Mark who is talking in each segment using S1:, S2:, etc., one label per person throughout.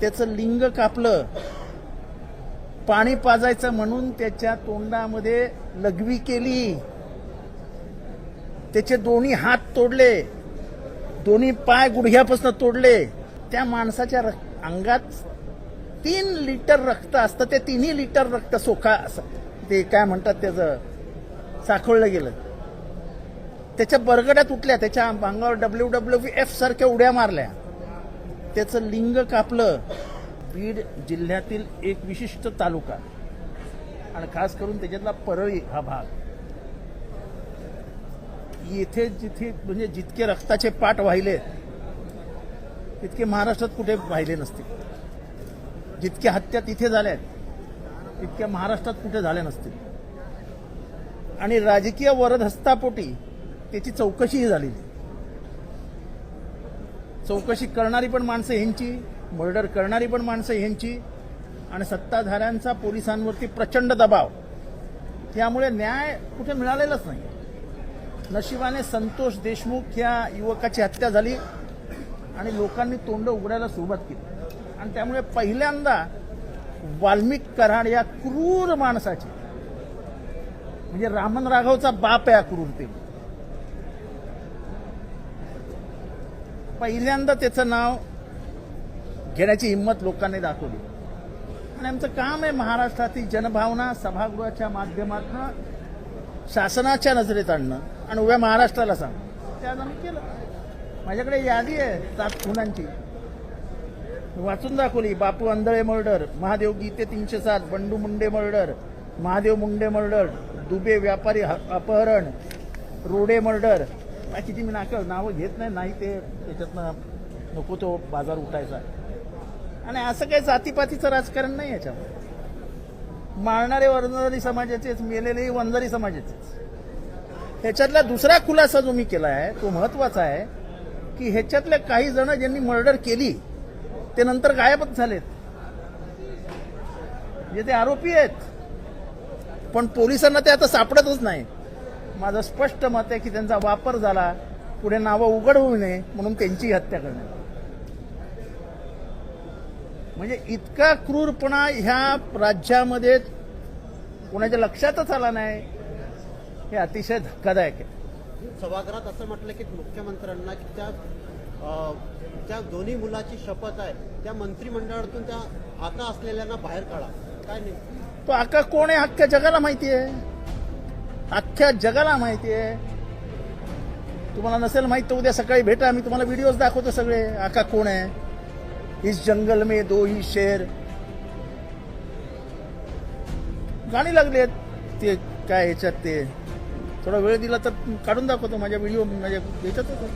S1: त्याचं लिंग कापलं. पाणी पाजायचं म्हणून त्याच्या तोंडामध्ये लघवी केली. त्याचे दोन्ही हात तोडले. दोन्ही पाय गुडघ्यापासून तोडले. त्या माणसाच्या अंगात तीन लिटर रक्त असतं. ते तिन्ही लिटर रक्त सोखा ते काय म्हणतात त्याचं साखळलं गेलं. त्याच्या बरगड्यात उठल्या. त्याच्या अंगावर डब्ल्यू डब्ल्यू एफ सारख्या उड्या मारल्या. त्याचं लिंग कापलं. बीड जिल्ह्यातील एक विशिष्ट तालुका. आणि खास करून त्याच्यातला परळी हा भाग. येथे जिथे म्हणजे जितके रक्ताचे पाठ वाहिले तितके महाराष्ट्रात कुठे वाहिले नसते. जितक्या हत्या तिथे झाल्या आहेत तितक्या महाराष्ट्रात कुठे झाल्या नसतील. आणि राजकीय वरदहस्तापोटी त्याची चौकशीही झालेली. चौकशी करणारी पण माणसं ह्यांची मर्डर करणारी पण माणसं ह्यांची आणि सत्ताधाऱ्यांचा पोलिसांवरती प्रचंड दबाव. त्यामुळे न्याय कुठे मिळालेलाच नाही. नशिबाने संतोष देशमुख या युवकाची हत्या झाली आणि लोकांनी तोंड उघडायला सुरुवात केली. आणि त्यामुळे पहिल्यांदा वाल्मिक कराड या क्रूर माणसाची म्हणजे रामन राघवचा बाप आहे या पहिल्यांदा त्याचं नाव घेण्याची हिंमत लोकांनी दाखवली. आणि आमचं काम आहे महाराष्ट्रातील जनभावना सभागृहाच्या माध्यमातून शासनाच्या नजरेत आणणं आणि उभ्या महाराष्ट्राला सांग ते आज आम्ही केलं. माझ्याकडे यादी आहे सात खुनांची. वाचून दाखवली. बापू आंधळे मर्डर महादेव गीते तीनशे सात बंडू मुंडे मर्डर महादेव मुंडे मर्डर दुबे व्यापारी ह- अपहरण रोडे मर्डर बाकीची मी नाक नावं घेत नाही नाही ते त्याच्यातनं नको तो बाजार उठायचा. आणि असं काही जातीपातीचं राजकारण नाही याच्यामध्ये. मारणारे वंजारी समाजाचेच मेलेलेही वंजारी समाजाचेच. ह्याच्यातला दुसरा खुलासा जो मी केला आहे तो महत्त्वाचा आहे की ह्याच्यातल्या काही जण ज्यांनी मर्डर केली ते नंतर गायबच झालेत. जे ते आरोपी आहेत. पण पोलिसांना ते आता सापडतच नाही. माझं स्पष्ट मत आहे की त्यांचा वापर झाला पुढे नावं उघड होऊ नये म्हणून त्यांची हत्या करण्यात. म्हणजे इतका क्रूरपणा ह्या राज्यामध्ये कोणाच्या लक्षातच आला नाही हे अतिशय धक्कादायक आहे.
S2: सभागृहात असं म्हटलं की मुख्यमंत्र्यांना की त्या त्या दोन्ही मुलाची शपथ आहे त्या मंत्रिमंडळातून त्या आता असलेल्यांना बाहेर काढा. काय नाही?
S1: तो आका कोण आहे? अख्ख्या जगाला माहिती आहे. अख्ख्या जगाला माहिती आहे. तुम्हाला नसेल माहीत तर उद्या सकाळी भेटा मी तुम्हाला व्हिडिओज दाखवतो सगळे. आका कोण आहे? इस जंगल में दो ही शेर. गाणी लागली आहेत. ते काय ह्याच्यात ते? थोडा वेळ दिला तर काढून दाखवतो माझ्या व्हिडिओ माझ्या ह्याच्यात होतो.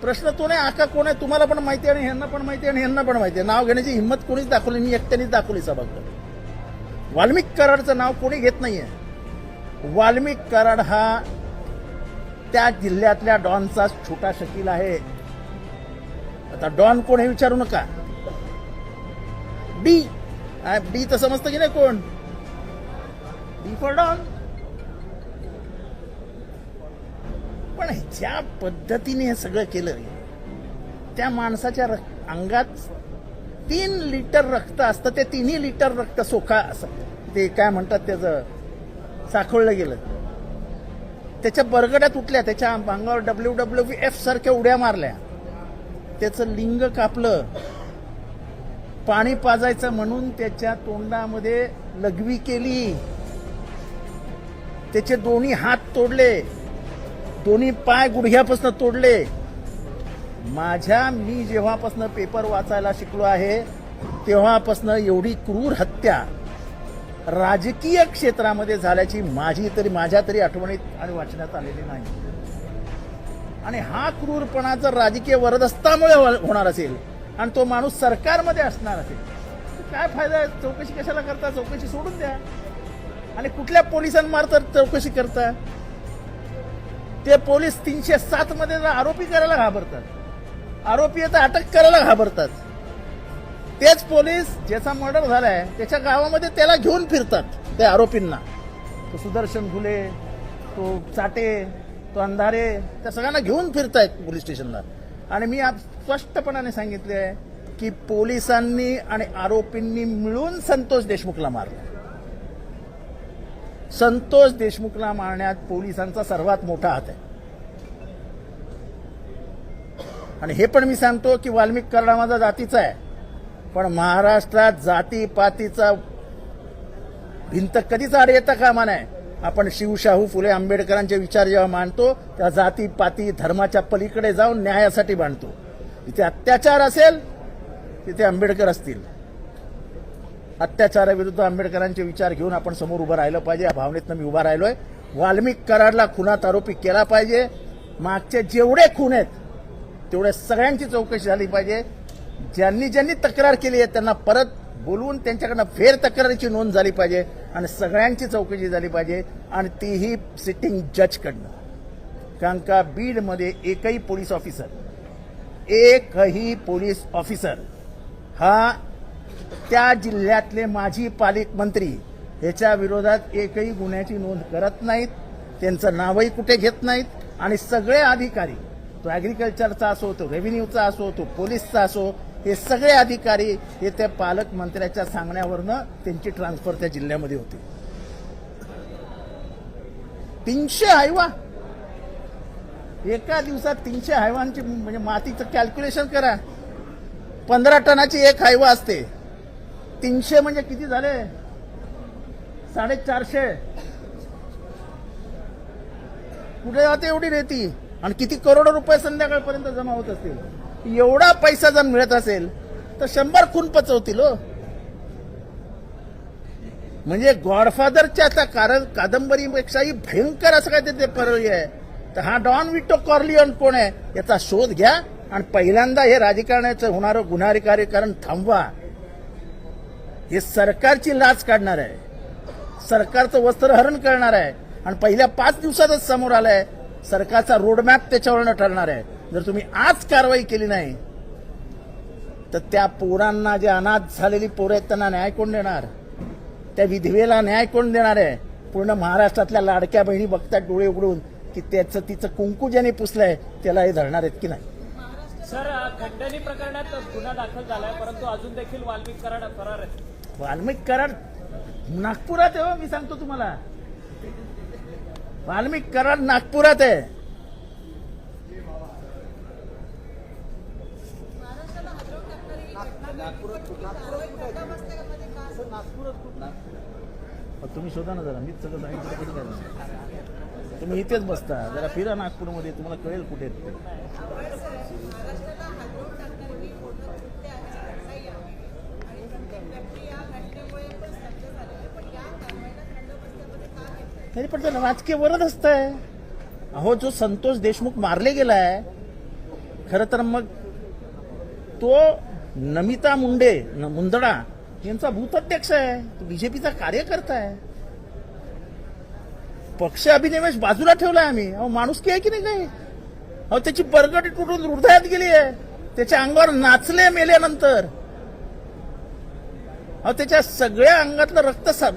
S1: प्रश्न तो नाही आका कोण आहे? तुम्हाला पण माहिती आहे आणि ह्यांना पण माहिती आहे आणि ह्यांना पण माहिती आहे. नाव घेण्याची हिंमत कोणीच दाखवली मी एकट्यानेच दाखवली सभागृहात वाल्मिक कराडचं नाव कोणी घेत नाहीये. वाल्मिक कराड हा त्या जिल्ह्यातल्या डॉनचा छोटा शकील आहे. आता डॉन कोण हे विचारू नका. डी. डी तर समजतं की नाही कोण? डी फॉर डॉन पण ज्या पद्धतीने हे सगळं केलं त्या माणसाच्या अंगात तीन लिटर रक्त असतं ते तिन्ही लिटर रक्त सोखा असं ते काय म्हणतात त्याचं? साखळलं गेलं. त्याच्या बरगड्या तुटल्या त्याच्या अंगावर डब्ल्यू डब्ल्यू एफ सारख्या उड्या मारल्या. त्याचं लिंग कापलं. पाणी पाजायचं म्हणून त्याच्या तोंडामध्ये लघवी केली. त्याचे दोन्ही हात तोडले. दोन्ही पाय गुडघ्यापासून तोडले. माझ्या मी जेव्हापासनं पेपर वाचायला शिकलो आहे तेव्हापासनं एवढी क्रूर हत्या. राजकीय क्षेत्रामध्ये झाल्याची माझी तरी माझ्या तरी आठवणीत आणि वाचण्यात आलेली नाही. आणि हा क्रूरपणा जर राजकीय वरदस्तामुळे हो- होणार असेल आणि तो माणूस सरकारमध्ये असणार असेल तर काय फायदा आहे? चौकशी कशाला करता? चौकशी सोडून द्या. आणि कुठल्या पोलिसांमार्फत चौकशी करता? ते पोलीस तीनशे सात मध्ये आरोपी करायला घाबरतात आरोपी तर अटक करायला घाबरतात तेच पोलीस ज्याचा मर्डर झालाय त्याच्या गावामध्ये त्याला घेऊन फिरतात त्या आरोपींना. तो सुदर्शन घुले तो चाटे तो अंधारे त्या सगळ्यांना घेऊन फिरतायत पोलीस स्टेशनला. आणि मी आज स्पष्टपणाने सांगितले आहे की पोलिसांनी आणि आरोपींनी मिळून संतोष देशमुखला मारला. संतोष देशमुखला मारण्यात पोलिसांचा सर्वात मोठा हात आहे. आणि हे पण मी सांगतो की वाल्मिक कराडा माझा जातीचा आहे. पण महाराष्ट्रात जातीपातीचा भिंत कधीच आड येता कामा नाही आपण शिवशाहू फुले आंबेडकरांचे विचार जेव्हा मांडतो त्या जाती पाती धर्माच्या पलीकडे जाऊन न्यायासाठी मांडतो. तिथे अत्याचार असेल तिथे आंबेडकर असतील. अत्याचाराविरुद्ध आंबेडकरांचे विचार घेऊन आपण समोर उभं राहिलं पाहिजे. या भावनेतनं मी उभा राहिलोय. वाल्मिक कराडला खुनात आरोपी केला पाहिजे. मागचे जेवढे खून आहेत तेवढे सगळ्यांची चौकशी झाली पाहिजे. ज्यांनी ज्यांनी तक्रार केली आहे त्यांना परत बोलवून त्यांच्याकडनं फेर तक्रारीची नोंद झाली पाहिजे आणि सगळ्यांची चौकशी झाली पाहिजे आणि तीही सिटिंग जजकडनं कारण का बीडमध्ये एकही पोलीस ऑफिसर एकही पोलीस ऑफिसर हा त्या जिल्ह्यातले माजी पालकमंत्री ह्याच्या विरोधात एकही गुन्ह्याची नोंद करत नाहीत त्यांचं नावही कुठे घेत नाहीत आणि सगळे अधिकारी तो ॲग्रिकल्चरचा असो तो रेव्हेन्यूचा असो तो पोलीसचा असो हे सगळे अधिकारी हे त्या पालकमंत्र्याच्या सांगण्यावरनं त्यांची ट्रान्सफर त्या जिल्ह्यामध्ये होती. तीनशे हायवा. एका दिवसात तीनशे हायवांची म्हणजे मातीचं कॅल्क्युलेशन करा. पंधरा टनाची एक हायवा असते. तीनशे म्हणजे किती झाले? साडेचारशे. कुठे जाते एवढी रेती? आणि किती करोड रुपये संध्याकाळपर्यंत जमा होत असतील? एवढा पैसा जर मिळत असेल तर शंभर खून पचवतील हो. म्हणजे गॉडफादरच्या आता कारण कादंबरीपेक्षाही भयंकर असं काय ते पर्याय आहे. तर हा डॉन विटो कॉर्लियन कोण आहे याचा शोध घ्या आणि पहिल्यांदा हे राजकारणाचं होणारं गुन्हारी कार्यकरण थांबवा. हे सरकारची लाच काढणार आहे. सरकारचं वस्त्रहरण करणार आहे. आणि पहिल्या पाच दिवसातच समोर आलंय सरकारचा रोडमॅप त्याच्यावरनं ठरणार आहे. जर तुम्ही आज कारवाई केली नाही तर त्या पोरांना जे अनाथ झालेली पोरं आहेत त्यांना न्याय कोण देणार? त्या विधवेला न्याय कोण देणार आहे? पूर्ण महाराष्ट्रातल्या लाडक्या बहिणी बघतात डोळे उघडून की त्याचं तिचं कुंकू ज्याने पुसलंय त्याला हे धरणार आहेत की नाही?
S3: सर खंडणी प्रकरणात गुन्हा दाखल झालाय परंतु अजून देखील वाल्मिक कराड फरार आहेत.
S1: वाल्मिक कराड? नागपुरात आहे हो, मी सांगतो तुम्हाला. वाल्मिक कराड नागपुरात आहे. तुम्ही शोधा ना जरा मीच सगळं सांगितलं कधी काय तुम्ही इथेच बसता जरा फिरा नागपूरमध्ये तुम्हाला कळेल कुठे. तरी पण त्याला राजकीय वरद असतंय. अहो जो संतोष देशमुख मारले गेलाय खरं तर मग तो नमिता मुंडे न- मुंदडा यांचा भूताध्यक्ष आहे. तो बीजेपीचा कार्यकर्ता आहे. पक्ष अभिनिवेश बाजूला ठेवलाय आम्ही. अहो माणूस की आहे की नाही काही? अहो त्याची बरगडी तुटून हृदयात गेली आहे. त्याच्या अंगावर नाचले मेल्यानंतर. अहो त्याच्या सगळ्या अंगातलं रक्त सा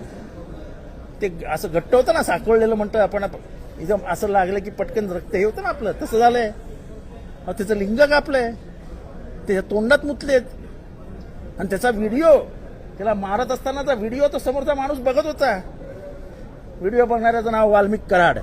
S1: ते असं घट्ट होतं ना साकळलेलं म्हणतो आपण. एकदम असं लागलं की पटकन रक्त हे होतं ना आपलं. तसं झालंय. अहो त्याचं लिंग कापलंय. त्याच्या तोंडात मुतलेत. आणि त्याचा व्हिडिओ त्याला मारत असतानाचा व्हिडिओ तो समोरचा माणूस बघत होता. व्हिडिओ बघणाऱ्याचं नाव वाल्मिक कराड.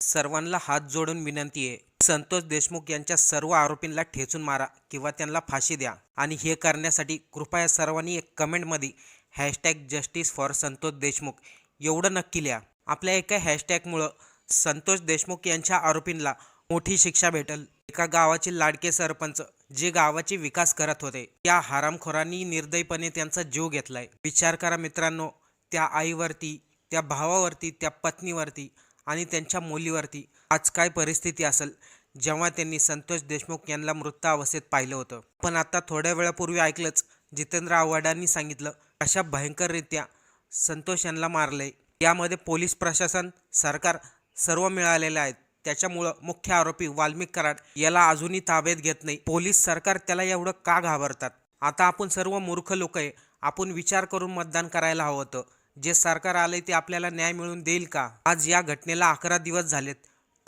S4: सर्वांना हात जोडून विनंती आहे संतोष देशमुख यांच्या सर्व आरोपींना ठेचून मारा किंवा त्यांना फाशी द्या. आणि हे करण्यासाठी कृपया सर्वांनी एक कमेंटमध्ये hashtag justice for Santosh Deshmukh एवढं नक्की लिहा. आपल्या एका हॅशटॅगमुळं संतोष देशमुख यांच्या आरोपींना मोठी शिक्षा भेटल. एका गावाचे लाडके सरपंच जे गावाचे विकास करत होते. त्या हरामखोरांनी निर्दयपणे त्यांचा जीव घेतलाय. विचार करा मित्रांनो त्या आईवरती त्या भावावरती त्या पत्नीवरती आणि त्यांच्या मुलीवरती आज काय परिस्थिती असेल जेव्हा त्यांनी संतोष देशमुख यांना मृत अवस्थेत पाहिलं होतं. पण आता थोड्या वेळापूर्वी ऐकलंच जितेंद्र आव्हाडांनी सांगितलं अशा भयंकररित्या संतोष यांना मारलंय. यामध्ये पोलीस प्रशासन सरकार सर्व मिळालेले आहेत त्याच्यामुळं मुख्य आरोपी वाल्मिक कराड याला अजूनही ताब्यात घेत नाही. पोलीस सरकार त्याला एवढं का घाबरतात? आता आपण सर्व मूर्ख लोक आहे. आपण विचार करून मतदान करायला हवं होतं. जे सरकार आलंय ते आपल्याला न्याय मिळून देईल का? आज या घटनेला अकरा दिवस झालेत.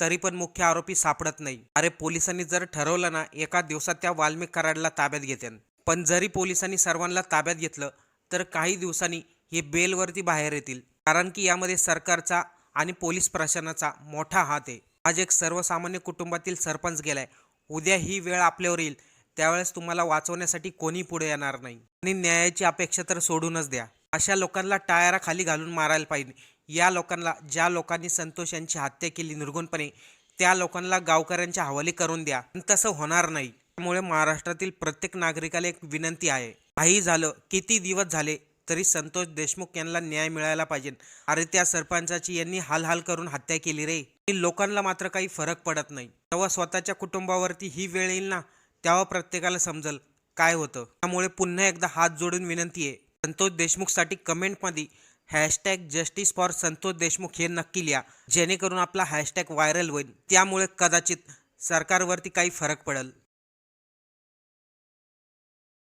S4: तरी पण मुख्य आरोपी सापडत नाही. अरे पोलिसांनी जर ठरवलं ना एका दिवसात त्या वाल्मिक कराडला ताब्यात घेते पण जरी पोलिसांनी सर्वांना ताब्यात घेतलं तर काही दिवसांनी हे बेलवरती बाहेर येतील. कारण की यामध्ये सरकारचा आणि पोलीस प्रशासनाचा मोठा हात आहे. आज एक सर्वसामान्य कुटुंबातील सरपंच गेलाय. उद्या ही वेळ आपल्यावर येईल. त्यावेळेस तुम्हाला वाचवण्यासाठी कोणी पुढे येणार नाही. आणि न्यायाची अपेक्षा तर सोडूनच द्या. अशा लोकांना टायरा खाली घालून मारायला पाहिजे. या लोकांना ज्या लोकांनी संतोष यांची हत्या केली निर्गुणपणे त्या लोकांना गावकऱ्यांच्या हवाली करून द्या. पण तसं होणार नाही. त्यामुळे महाराष्ट्रातील प्रत्येक नागरिकाला एक विनंती आहे. काही झालं किती दिवस झाले तरी संतोष देशमुख यांना न्याय मिळायला पाहिजे. अरे त्या सरपंचाची यांनी हाल हाल करून हत्या केली रे. लोकांना मात्र काही फरक पडत नाही. तेव्हा स्वतःच्या कुटुंबावरती ही वेळ येईल ना? तेव्हा प्रत्येकाला समजल काय होतं. त्यामुळे पुन्हा एकदा हात जोडून विनंती आहे. संतोष देशमुखसाठी कमेंटमध्ये hashtag justice for Santosh Deshmukh हे नक्की लिहा. जेणेकरून आपला हॅशटॅग व्हायरल होईल. त्यामुळे कदाचित सरकारवरती काही फरक पडेल.